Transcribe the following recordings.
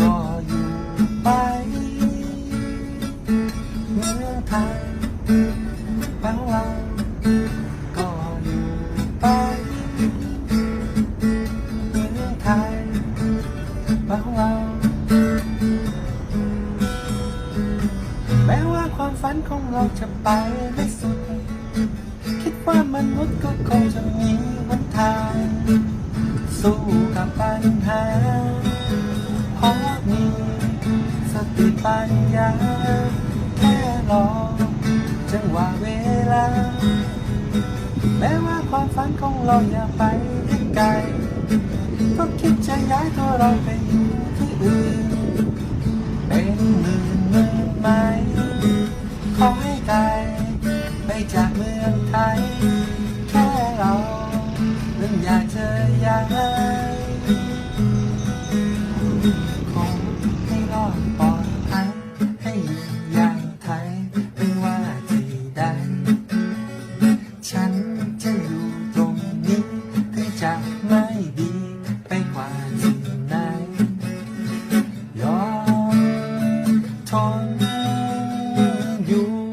ก็อยู่ไปเมืองไทยบ้างเรา ความฝันของเราจะไปไม่สุด คิดว่ามนุษย์ก็คงจะมีหนทาง สู้กับปัญหาเพราะมีสติปัญญาแค่รอจังหวะเวลา แม้ว่าความฝันของเราอย่าไปได้ไกลก็คิดจะย้ายตัวเราไปอยู่ที่ จากเมืองไทย แค่เรานั้นอยากเจะย้ายขอให้รอดปลอดภัยให้อยู่อย่างไทยไม่ว่าที่ใดฉันจะอยู่ตรงนี้ถึงจะไม่ดีไปกว่าที่ไหนยอมทนอยู่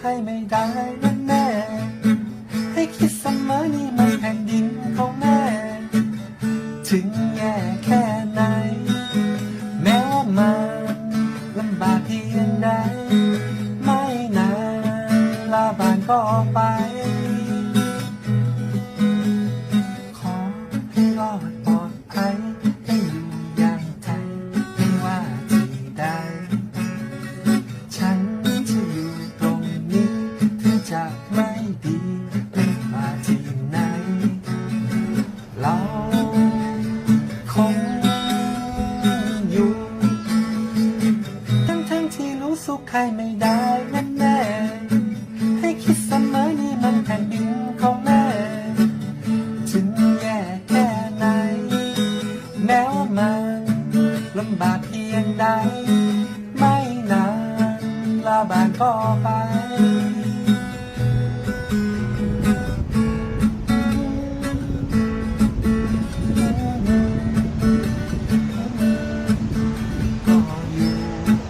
ใครไม่ได้นั่นแน่ให้คิดเสมอนี่มันแผ่นดินของแม่ ถึงแย่แค่ไหน แม้ว่ามันลำบากเพียงใดไม่นานลาบานก็ไป จะไม่ดีมาที่ไหน เราคงอยู่ทั้งทั้งที่รู้สุขใครไม่ได้นั่นแน่ให้คิดเสมอนี่มันแผ่นดินของแม่ถึงแย่แค่ไหน แม้ว่ามันลำบากเพียงใด ไม่นานลาบานก็ไป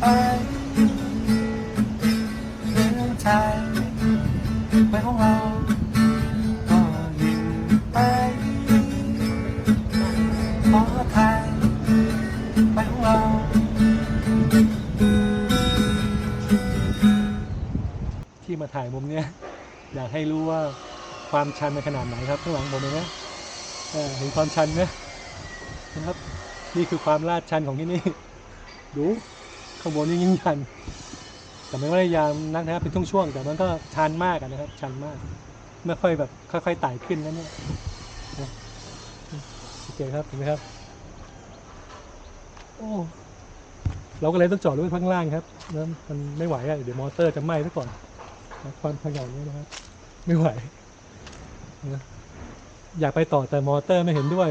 ไปเมืองไทยไปของเราก็อยู่ไปขอไทยไปของเราที่มาถ่ายมุมเนี้ยอยากให้รู้ว่าความชันเป็นขนาดไหนครับข้างหลังผมเห็นไหมเออเห็นความชันไหมนะครับ นี่คือความลาดชันของที่นี่ ดู ข้างบนนี่ยิ่งชัน แต่ไม่ว่าได้ยามนักนะครับเป็นช่วงๆแต่มันก็ชันมากนะครับ ชันมาก ไม่ค่อยแบบค่อยๆไต่ขึ้นนะเนี่ยโอเคครับเห็นไหมครับ โอ้เราก็เลยต้องจอดรถไว้ข้างล่างครับแล้วมันไม่ไหวอะเดี๋ยวมอเตอร์จะไหม้ซะก่อนความขยันนี้นะครับ ไม่ไหวนะอยากไปต่อแต่มอเตอร์ไม่เห็นด้วย